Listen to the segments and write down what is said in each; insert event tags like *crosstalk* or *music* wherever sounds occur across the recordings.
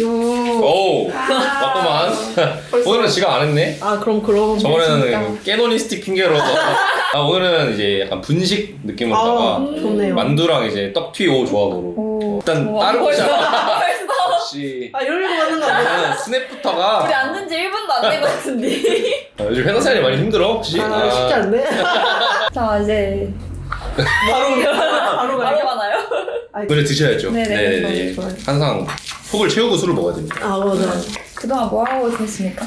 요. 오 왔구만. 벌써. 오늘은 지각 안 했네. 아 그럼 그럼. 저번에는 깨노니스틱 핑계로. 아, 오늘은 이제 약간 분식 느낌으로다가 아 좋네요. 만두랑 이제 떡튀오 조합으로. 오. 일단 와. 벌써. 역시 아 이러려고 하는 거 아니야? 스냅부터가 우리 앉은 지 1분도 안 된 것 같은데. 어, 요즘 회사 생활이 많이 힘들어 혹시? 아 쉽지 않네. *laughs* 자, 이제 바로 바로 바로 가요. 가나요? 오늘 드셔야죠. 네네, 네네네. 좋아요, 좋아요. 항상 속을 채우고 술을 먹어야 됩니다. 아 맞아. 그동안 뭐 하고 지냈습니까?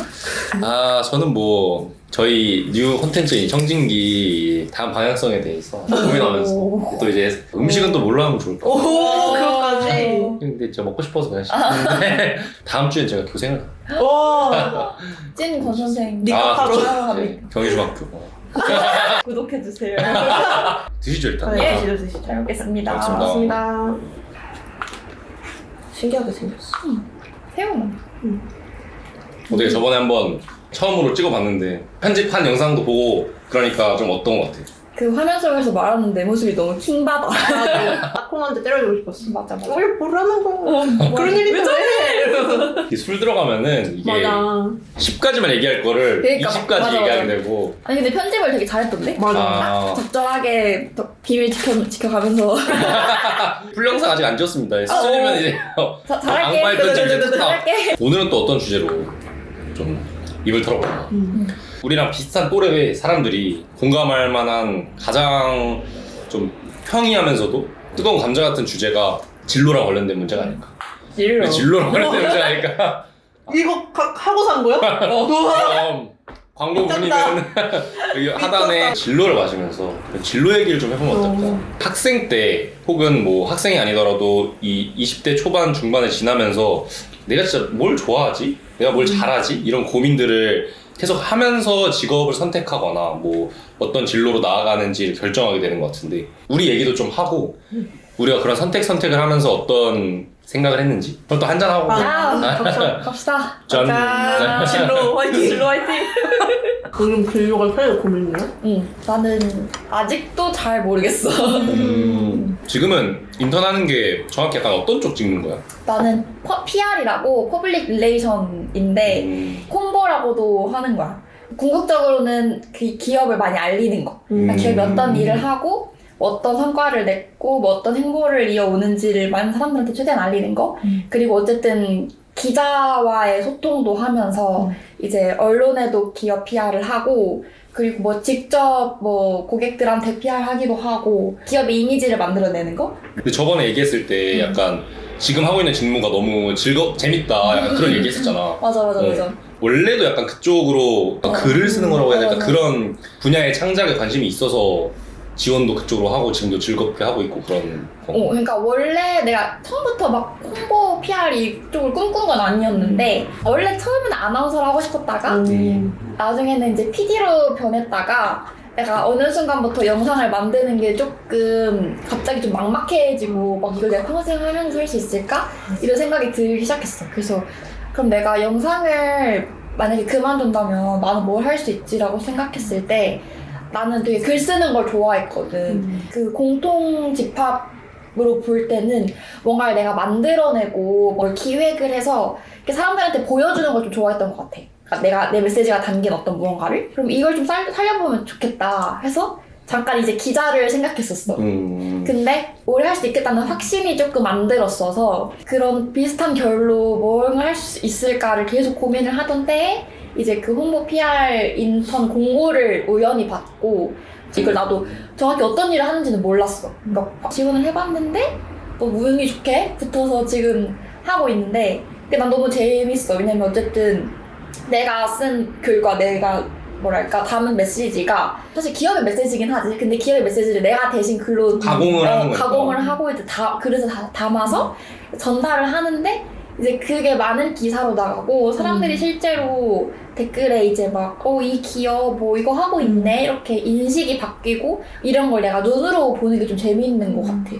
아 저는 뭐 저희 뉴 콘텐츠인 청진기 다음 방향성에 대해서 고민하면서 오. 또 이제 음식은 또 뭘로 하면 좋을까? 오 그것까지. 근데 진짜 먹고 싶어서 그냥 시켰는데 *laughs* 다음 주엔 제가 교생을 와. *laughs* 찐 권 선생 네. 니가 바로. 아, 네, 경희중학교 어. 구독해 주세요. *laughs* 드시죠 일단. 네, 예. 드시죠 드시죠. 잘 먹겠습니다. 고맙습니다. 고맙습니다. 신기하게 생겼어. 새우만. 어떻게 저번에 한번 처음으로 찍어봤는데 편집한 영상도 보고 그러니까 좀 어떤 것 같아? 그 화면 속에서 말하는 내 모습이 너무 킹받아. 딱콩한테 때려주고 싶었어. 맞아, 맞아. 왜 뭐라는 거야? 그런 일이 왜 왜? 이술 들어가면은 이게 맞아. 10까지만 얘기할 거를 그러니까, 20까지 맞아, 얘기하게 맞아. 되고 아니, 근데 편집을 되게 잘했던데? 맞아. 아 적절하게 더 비밀 지켜, 지켜가면서. *laughs* 풀영상 아직 안 지었습니다. 수준이면 어. 이제 자, 잘할게. 악마의 편집 *laughs* 이제 다 잘할게. 오늘은 또 어떤 주제로 좀 입을 털어볼까? 음. 우리랑 비슷한 또래의 사람들이 공감할 만한 가장 좀 평이하면서도 뜨거운 감자 같은 주제가 진로랑 관련된 문제가 아닐까? 질러. 진로랑 관련된 문제가 아닐까? *laughs* 이거 가, 하고 산 거야? 우와. *laughs* 그럼 광고 문의는 *laughs* 여기 하단에 진로를 마시면서 진로 얘기를 좀 해보면 어떨까? 어. 학생 때 혹은 뭐 학생이 아니더라도 이 20대 초반 중반을 지나면서 내가 진짜 뭘 좋아하지? 내가 뭘 잘하지? 이런 고민들을 계속 하면서 직업을 선택하거나 뭐 어떤 진로로 나아가는지 결정하게 되는 것 같은데 우리 얘기도 좀 하고 우리가 그런 선택 선택을 하면서 어떤 생각을 했는지 그럼 또 한잔하고 아. 자, 갑시다. *laughs* 갑시다. 짠. 짠. 진로 *laughs* 화이팅. 진로 화이팅. *laughs* 그럼 진로가 제일 고민이야? 응, 나는 아직도 잘 모르겠어. 음, 지금은 인턴 하는 게 정확히 약간 어떤 쪽 찍는 거야? 나는 PR이라고 퍼블릭 릴레이션인데 음, 콤보라고도 하는 거야. 궁극적으로는 그 기업을 많이 알리는 거. 그러니까 음. 기업이 어떤 일을 하고 어떤 성과를 냈고 뭐 어떤 행보를 이어오는지를 많은 사람들한테 최대한 알리는 거. 음. 그리고 어쨌든 기자와의 소통도 하면서 음. 이제 언론에도 기업 PR을 하고 그리고 뭐 직접 뭐 고객들한테 PR 하기도 하고 기업의 이미지를 만들어내는 거? 근데 저번에 얘기했을 때 음. 약간 지금 하고 있는 직무가 너무 즐거 재밌다 약간 그런 음. 얘기했었잖아. 맞아 맞아 어. 맞아. 원래도 약간 그쪽으로 어. 글을 쓰는 거라고 해야 될까 어. 그런 분야의 창작에 관심이 있어서 지원도 그쪽으로 하고 지금도 즐겁게 하고 있고 그런 거. 어, 그러니까 원래 내가 처음부터 막 홍보 PR 이쪽을 꿈꾼 건 아니었는데 원래 처음에는 아나운서를 하고 싶었다가 음. 나중에는 이제 PD로 변했다가 내가 어느 순간부터 영상을 만드는 게 조금 갑자기 좀 막막해지고 막 이걸 내가 평생 하면서 할 수 있을까? 이런 생각이 들기 시작했어. 그래서 그럼 내가 영상을 만약에 그만둔다면 나는 뭘 할 수 있지라고 생각했을 때 나는 되게 글 쓰는 걸 좋아했거든. 음. 그 공통 집합 으로 볼 때는 뭔가를 내가 만들어내고 뭘 기획을 해서 이렇게 사람들한테 보여주는 걸 좀 좋아했던 것 같아. 그러니까 내가 내 메시지가 담긴 어떤 무언가를 그럼 이걸 좀 살, 살려보면 좋겠다 해서 잠깐 이제 기자를 생각했었어. 음. 근데 오래 할 수 있겠다는 확신이 조금 안 들었어서 그런 비슷한 결로 뭘 할 수 있을까를 계속 고민을 하던 때에 이제 그 홍보 PR 인턴 공고를 우연히 받고 이걸 나도 정확히 어떤 일을 하는지는 몰랐어. 그러니까 지원을 해봤는데 뭐 운이 좋게 붙어서 지금 하고 있는데 근데 난 너무 재밌어. 왜냐면 어쨌든 내가 쓴 글과 내가 뭐랄까 담은 메시지가 사실 기업의 메시지긴 하지. 근데 기업의 메시지를 내가 대신 글로 가공을 하는 거니까. 가공을 하고 이제 다 그래서 다 담아서 전달을 하는데 이제 그게 많은 기사로 나가고 사람들이 음. 실제로 댓글에 이제 막 어 이 기업 뭐 이거 하고 있네 이렇게 인식이 바뀌고 이런 걸 내가 눈으로 보는 게 좀 재미있는 것 같아.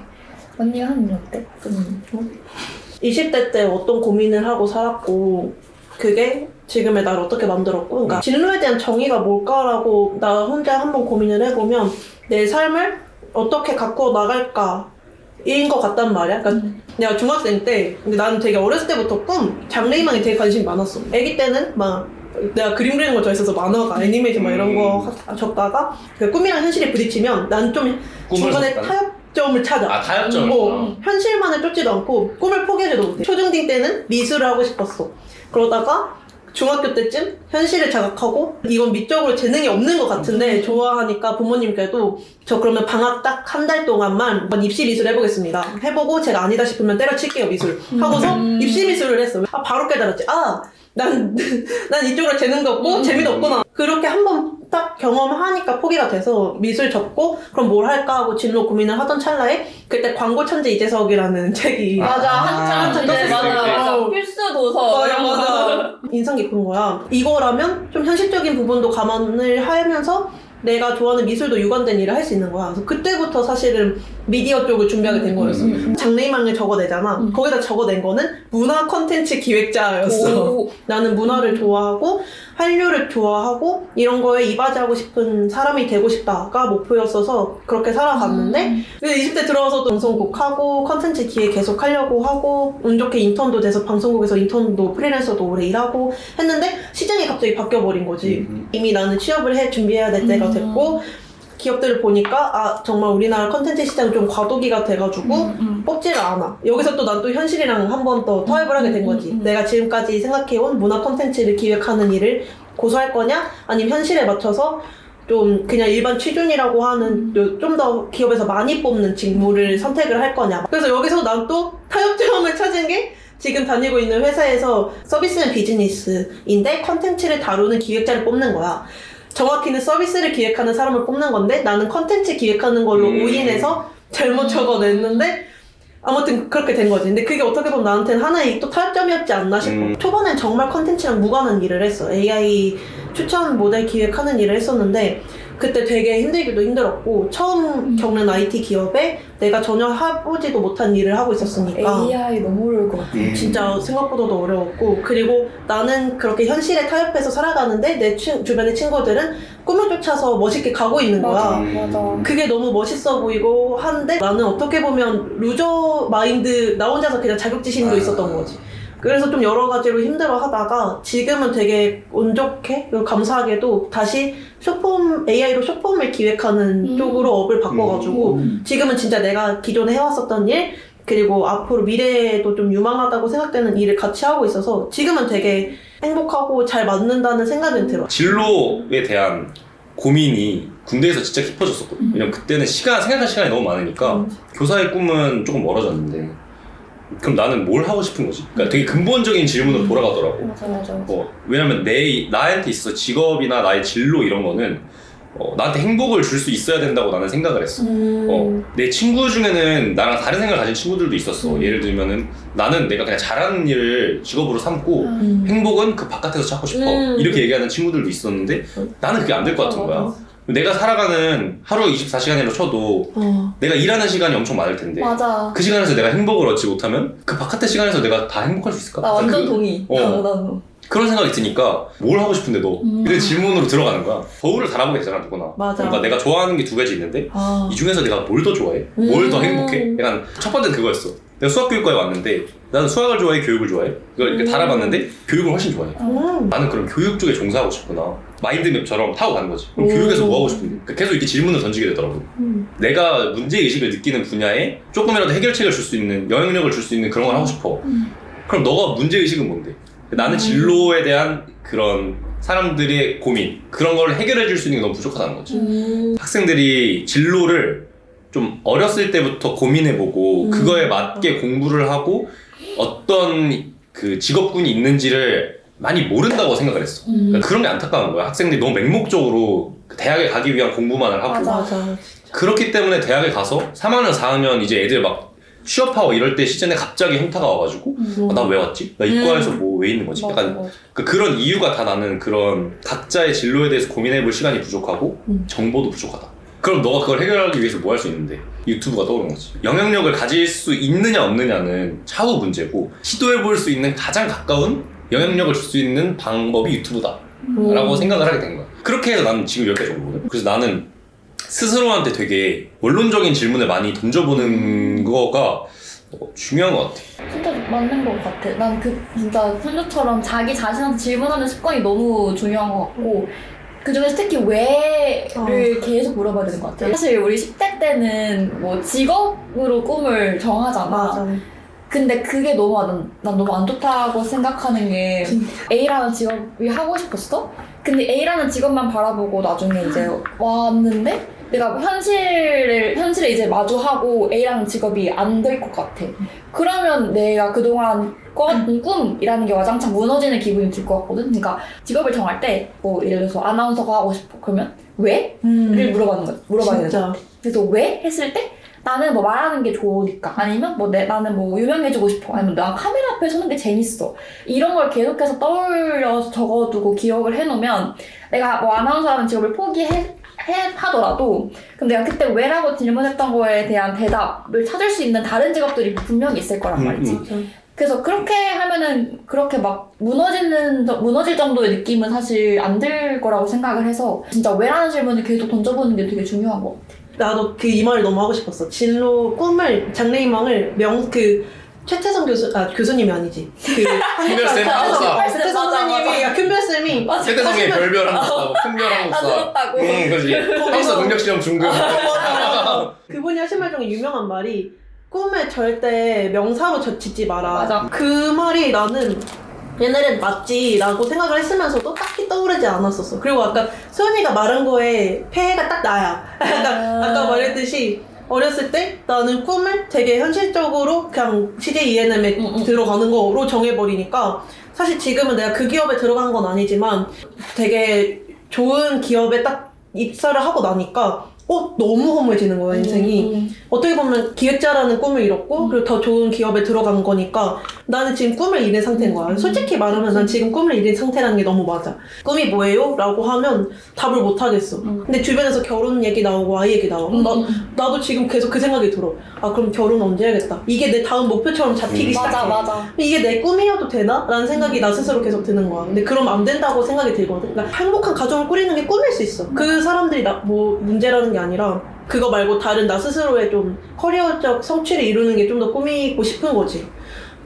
언니가 하는 일 어때? 좀 20대 때 어떤 고민을 하고 살았고 그게 지금의 나를 어떻게 만들었고 그러니까 음. 진로에 대한 정의가 뭘까라고 나 혼자 한번 고민을 해보면 내 삶을 어떻게 가꾸어 나갈까에 인것 같단 말이야. 그러니까 내가 중학생 때, 근데 나는 되게 어렸을 때부터 꿈, 장래희망에 되게 관심이 많았어. 아기 때는 막 내가 그림 그리는 걸 좋아했어서 만화가, 애니메이션 막 이런 거 하- 적다가 그 꿈이랑 현실이 부딪히면 난 좀 꿈을 중간에 줬다는? 타협점을 찾아. 아 타협점을 뭐 현실만을 쫓지도 않고 꿈을 포기하지도 못해. 초중딩 때는 미술을 하고 싶었어. 그러다가 중학교 때쯤 현실을 자각하고 이건 미적으로 재능이 없는 것 같은데 좋아하니까 부모님께도 저 그러면 방학 딱 한 달 동안만 한번 입시 미술 해보겠습니다. 해보고 제가 아니다 싶으면 때려칠게요 미술 하고서 입시 미술을 했어. 아 바로 깨달았지. 아 난, 난 이쪽으로 재능도 없고 재미도 없구나. 그렇게 한번 딱 경험하니까 포기가 돼서 미술 접고 그럼 뭘 할까 하고 진로 고민을 하던 찰나에 그때 광고 천재 이재석이라는 *laughs* 책이 맞아 아, 한참 떴을 맞아 때. 맞아 어. 필수 도서 맞아, 거. 맞아. 인상 깊은 거야. 이거라면 좀 현실적인 부분도 감안을 하면서 내가 좋아하는 미술도 유관된 일을 할 수 있는 거야. 그래서 그때부터 사실은 미디어 쪽을 준비하게 된 거였어. 음, 음. 장래희망을 적어내잖아. 음. 거기다 적어낸 거는 문화 컨텐츠 기획자였어. 오. 나는 문화를 좋아하고 한류를 좋아하고 이런 거에 이바지하고 싶은 사람이 되고 싶다가 목표였어서 그렇게 살아갔는데 음. 근데 20대 들어와서도 방송국 하고 컨텐츠 기획 계속 하려고 하고 운 좋게 인턴도 돼서 방송국에서 인턴도 프리랜서도 오래 일하고 했는데 시장이 갑자기 바뀌어버린 거지 음. 이미 나는 취업을 해 준비해야 될 때가 음. 됐고 기업들을 보니까 아 정말 우리나라 컨텐츠 시장이 좀 과도기가 돼가지고 음, 음. 뽑지를 않아. 여기서 또 난 또 현실이랑 한 번 더 타협을 하게 된 거지. 음, 음. 내가 지금까지 생각해온 문화 콘텐츠를 기획하는 일을 고수할 거냐? 아니면 현실에 맞춰서 좀 그냥 일반 취준이라고 하는 음. 좀더 기업에서 많이 뽑는 직무를 선택을 할 거냐. 그래서 여기서 난 또 타협점을 찾은 게 지금 다니고 있는 회사에서 서비스는 비즈니스인데 컨텐츠를 다루는 기획자를 뽑는 거야. 정확히는 서비스를 기획하는 사람을 뽑는 건데 나는 컨텐츠 기획하는 걸로 음. 오인해서 잘못 적어냈는데 아무튼 그렇게 된 거지. 근데 그게 어떻게 보면 나한테는 하나의 또 타협점이었지 않나 싶어. 음. 초반엔 정말 컨텐츠랑 무관한 일을 했어. AI 추천 모델 기획하는 일을 했었는데 그때 되게 힘들기도 힘들었고 처음 음. 겪는 IT 기업에 내가 전혀 해보지도 못한 일을 하고 있었으니까 AI 너무 어려울 것 같아 음. 진짜 생각보다도 어려웠고 그리고 나는 그렇게 현실에 타협해서 살아가는데 내 친- 주변의 친구들은 꿈을 쫓아서 멋있게 가고 있는 거야. 맞아 음. 맞아 그게 너무 멋있어 보이고 한데 나는 어떻게 보면 루저 마인드 나 혼자서 그냥 자격지심도 아. 있었던 거지. 그래서 좀 여러 가지로 힘들어 하다가 지금은 되게 운 좋게 그리고 감사하게도 다시 쇼폼 AI로 쇼폼을 기획하는 음. 쪽으로 업을 바꿔가지고 지금은 진짜 내가 기존에 해왔었던 일 그리고 앞으로 미래에도 좀 유망하다고 생각되는 일을 같이 하고 있어서 지금은 되게 행복하고 잘 맞는다는 생각은 들어. 진로에 대한 고민이 군대에서 진짜 깊어졌었거든. 음. 왜냐면 그때는 시간 생각할 시간이 너무 많으니까 음. 교사의 꿈은 조금 멀어졌는데 그럼 나는 뭘 하고 싶은 거지? 그러니까 되게 근본적인 질문으로 돌아가더라고. 맞아 맞아 어, 왜냐면 내 나한테 있어서 직업이나 나의 진로 이런 거는 어, 나한테 행복을 줄 수 있어야 된다고 나는 생각을 했어. 음. 어, 내 친구 중에는 나랑 다른 생각을 가진 친구들도 있었어. 음. 예를 들면은 나는 내가 그냥 잘하는 일을 직업으로 삼고 음. 행복은 그 바깥에서 찾고 싶어. 음. 이렇게 얘기하는 친구들도 있었는데 나는 그게 안 될 것 같은 어, 거야. 내가 살아가는 하루 24시간이라 쳐도 어. 내가 일하는 시간이 엄청 많을 텐데 맞아 그 시간에서 내가 행복을 얻지 못하면 그 바깥의 시간에서 내가 다 행복할 수 있을까? 나 완전 그, 동의 어. 나도 그런 생각이 드니까 뭘 하고 싶은데 너? 음. 이런 질문으로 들어가는 거야. 거울을 달아보게 되잖아 누구나. 맞아. 그러니까 내가 좋아하는 게 두 가지 있는데 아. 이 중에서 내가 뭘 더 좋아해? 뭘더 음. 행복해? 약간 첫 번째는 그거였어. 내가 수학교육과에 왔는데 나는 수학을 좋아해, 교육을 좋아해? 이걸 이렇게 음. 달아봤는데 교육을 훨씬 좋아해. 음. 나는 그럼 교육 쪽에 종사하고 싶구나. 마인드맵처럼 타고 가는 거지. 그럼 오. 교육에서 뭐 하고 싶은데? 그러니까 계속 이렇게 질문을 던지게 되더라고. 음. 내가 문제 의식을 느끼는 분야에 조금이라도 해결책을 줄 수 있는, 영향력을 줄 수 있는 그런 걸 하고 싶어. 음. 그럼 너가 문제 의식은 뭔데? 나는 음. 진로에 대한 그런 사람들의 고민, 그런 걸 해결해 줄 수 있는 게 너무 부족하다는 거지. 음. 학생들이 진로를 좀 어렸을 때부터 고민해보고 음. 그거에 맞게 공부를 하고 어떤 그 직업군이 있는지를 많이 모른다고 생각을 했어. 음. 그러니까 그런 게 안타까운 거야. 학생들이 너무 맹목적으로 그 대학에 가기 위한 공부만을 하고 맞아. 맞아. 그렇기 때문에 대학에 가서 3학년, 4학년 이제 애들 막 취업하고 이럴 때 시즌에 갑자기 현타가 와가지고 음. 나왜 왔지? 나 이과에서 뭐 왜 있는 거지? 맞아, 약간 맞아. 그 그런 이유가 다 나는 그런 각자의 진로에 대해서 고민해볼 시간이 부족하고 음. 정보도 부족하다. 그럼 너가 그걸 해결하기 위해서 뭐 할 수 있는데 유튜브가 떠오르는 거지. 영향력을 가질 수 있느냐 없느냐는 차후 문제고 시도해볼 수 있는 가장 가까운 영향력을 줄 수 있는 방법이 유튜브다. 음. 라고 생각을 하게 된 거야. 그렇게 해서 나는 지금 여기까지 온 거거든. 그래서 나는 스스로한테 되게 원론적인 질문을 많이 던져보는 거가 어, 중요한 것 같아. 진짜 맞는 것 같아. 난 그 진짜 선조처럼 자기 자신한테 질문하는 습관이 너무 중요한 것 같고 그 중에서 특히 왜를 계속 물어봐야 되는 것 같아. 사실 우리 10대 때는 뭐 직업으로 꿈을 정하잖아. 맞아. 근데 그게 너무 난, 난 너무 안 좋다고 생각하는 게 진짜. A라는 직업이 하고 싶었어? 근데 A라는 직업만 바라보고 나중에 이제 왔는데 내가 현실을 현실에 이제 마주하고 A라는 직업이 안 될 것 같아. 그러면 내가 그동안 꿔왔던 꿈이라는 게 와장창 무너지는 기분이 들 것 같거든. 그러니까 직업을 정할 때 뭐 예를 들어서 아나운서가 하고 싶어. 그러면 왜? 를 물어봐는 거야. 물어봐야 돼. 진짜. 그래서 왜 했을 때 나는 뭐 말하는 게 좋으니까. 아니면 뭐 내, 나는 뭐 유명해지고 싶어. 아니면 나 카메라 앞에 서는 게 재밌어. 이런 걸 계속해서 떠올려서 적어두고 기억을 해놓으면 내가 뭐 아나운서라는 직업을 포기해 해, 하더라도 그럼 내가 그때 왜라고 질문했던 거에 대한 대답을 찾을 수 있는 다른 직업들이 분명히 있을 거란 음, 말이지. 음. 그래서 그렇게 하면은 그렇게 막 무너지는 저- 무너질 정도의 느낌은 사실 안 들 거라고 생각을 해서 진짜 왜라는 질문을 계속 던져보는 게 되게 중요한 것 같아 나도 그 이 말을 너무 하고 싶었어. 진로 꿈을 장래희망을 명 그 최태성 교수 아 교수님이 아니지. 그 큰별 쌤 *laughs* 한국사. 최태성 맞아, 선생님이 맞아. 큰별 쌤이 세대성의 하시면- 별별 한국사, 뭐 큰별 나 한국사. 들었다고 응, 그지. 한국사 능력시험 중급. 그분이 하신 말 중에 유명한 말이 꿈을 절대 명사로 저- 짓지 마라. 맞아. 그 말이 나는 옛날엔 맞지라고 생각을 했으면서도 딱히 떠오르지 않았었어. 그리고 아까 소연이가 말한 거에 폐해가 딱 나야. 아까, 아. 아까 말했듯이 어렸을 때 나는 꿈을 되게 현실적으로 그냥 CJ ENM에 응, 응. 들어가는 거로 정해버리니까 사실 지금은 내가 그 기업에 들어간 건 아니지만 되게 좋은 기업에 딱 입사를 하고 나니까 어 너무 허무해지는 거야 인생이 음, 어떻게 보면 기획자라는 꿈을 이뤘고 음. 그리고 더 좋은 기업에 들어간 거니까 나는 지금 꿈을 잃은 상태인 거야 음. 솔직히 말하면 난 지금 꿈을 잃은 상태라는 게 너무 맞아 꿈이 뭐예요? 라고 하면 답을 못 하겠어 음. 근데 주변에서 결혼 얘기 나오고 아이 얘기 나오고 음, 나, 음. 나도 지금 계속 그 생각이 들어 아 그럼 결혼 언제 해야겠다 이게 내 다음 목표처럼 잡히기 음. 시작해 맞아 맞아 이게 내 꿈이어도 되나? 라는 생각이 나 스스로 계속 드는 거야. 근데 그러면 안 된다고 생각이 들거든. 그러니까 행복한 가정을 꾸리는 게 꿈일 수 있어. 그 사람들이 나, 뭐 문제라는 게 아니라 그거 말고 다른 나 스스로의 좀 커리어적 성취를 이루는 게 좀 더 꾸미고 싶은 거지.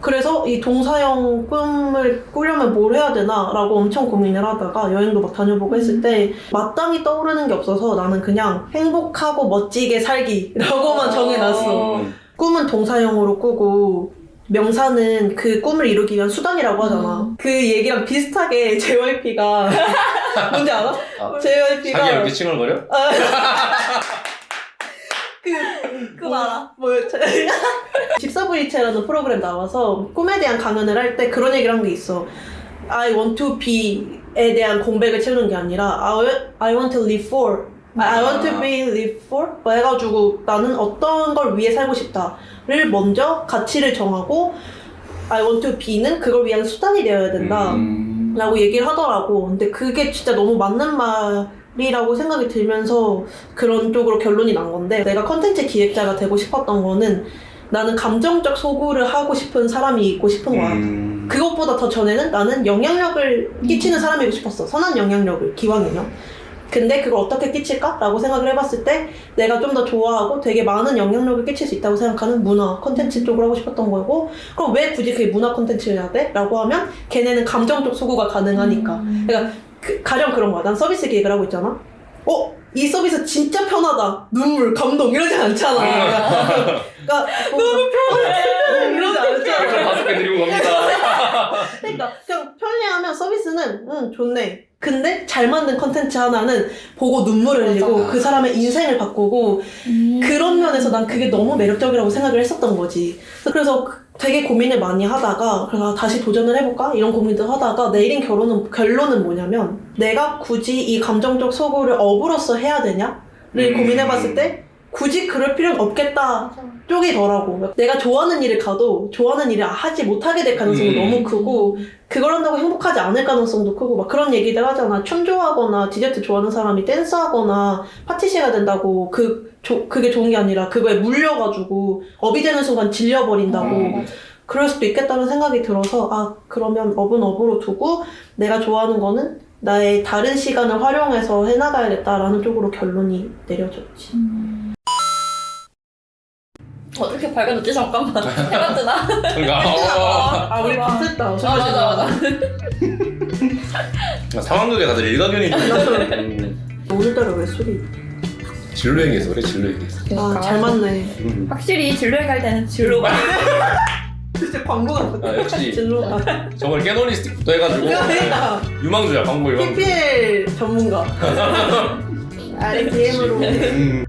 그래서 이 동사형 꿈을 꾸려면 뭘 해야 되나? 라고 엄청 고민을 하다가 여행도 막 다녀보고 했을 때 마땅히 떠오르는 게 없어서 나는 그냥 행복하고 멋지게 살기라고만 *laughs* 정해놨어. 음. 꿈은 동사형으로 꾸고 명사는 그 꿈을 이루기 위한 수단이라고 하잖아. 음. 그 얘기랑 비슷하게 *laughs* JYP가 *laughs* 뭔지 알아? 아, JYP가 자기가 이렇게 칭얼거려? 그, 그거 알아? 뭐였지? *laughs* 집사부이체라는 프로그램 나와서 꿈에 대한 강연을 할 때 그런 얘기를 한 게 있어. I want to be에 대한 공백을 채우는 게 아니라 I, I want to live for. I want to be live for. 뭐 해가지고 나는 어떤 걸 위해 살고 싶다를 먼저 가치를 정하고 I want to be는 그걸 위한 수단이 되어야 된다. 음. 라고 얘기를 하더라고. 근데 그게 진짜 너무 맞는 말 이라고 생각이 들면서 그런 쪽으로 결론이 난 건데 내가 컨텐츠 기획자가 되고 싶었던 거는 나는 감정적 소구를 하고 싶은 사람이 있고 싶은 거야. 음. 그것보다 더 전에는 나는 영향력을 끼치는 사람이고 싶었어. 선한 영향력을, 기왕 이면. 근데 그걸 어떻게 끼칠까? 라고 생각을 해봤을 때 내가 좀 더 좋아하고 되게 많은 영향력을 끼칠 수 있다고 생각하는 문화 콘텐츠 쪽으로 하고 싶었던 거고 그럼 왜 굳이 그게 문화 콘텐츠를 해야 돼? 라고 하면 걔네는 감정적 소구가 가능하니까 음. 그러니까 그- 가령 그런 거야. 난 서비스 기획을 하고 있잖아. 어? 이 서비스 진짜 편하다. 눈물, 감동 이러지 않잖아. 그러니까 *laughs* 너무 편해. 않잖아. 다섯 개 드리고 갑니다. *laughs* 그러니까 그냥 편리하면 서비스는 응 좋네. 근데 잘 만든 컨텐츠 하나는 보고 눈물을 흘리고. 그 사람의 인생을 바꾸고 음. 그런 면에서 난 그게 너무 매력적이라고 생각을 했었던 거지. 그래서 그- 되게 고민을 많이 하다가 그래서 다시 도전을 해볼까 이런 고민도 하다가 내일인 결혼은 결론은 뭐냐면 내가 굳이 이 감정적 소구를 업으로서 해야 되냐를 음. 고민해봤을 때 굳이 그럴 필요는 없겠다 쪽이더라고. 내가 좋아하는 일을 가도 좋아하는 일을 하지 못하게 될 가능성이 음. 너무 크고 그걸 한다고 행복하지 않을 가능성도 크고 막 그런 얘기들 하잖아. 춤 좋아하거나 디저트 좋아하는 사람이 댄스하거나 파티시가 된다고 그 조- 그게 좋은 게 아니라 그거에 물려가지고 업이 되는 순간 질려버린다고 음. 그럴 수도 있겠다는 생각이 들어서 아 그러면 업은 업으로 두고 내가 좋아하는 거는 나의 다른 시간을 활용해서 해나가야겠다라는 쪽으로 결론이 내려졌지. 어떻게 발견했지? 잠깐만. 해봤드나? 그러니까 아, 우리 와. 비슷했다. 아, 맞아, 맞아. 어, 상황극에 다들 일가견이 음, *laughs* 오늘따라 왜 술이? 진로 얘기해서 그래 진로 얘기해서 아, 잘 맞네. 음. 확실히 진로 에 갈 때는 진로 가. *laughs* 진짜 광고 같아. 아, 역시. 진로가. 저걸 깨놀이 스틱도 해가지고 그러니까 유망주야 광고 유망주 PPL 전문가. *laughs* 아래 DM으로. 음.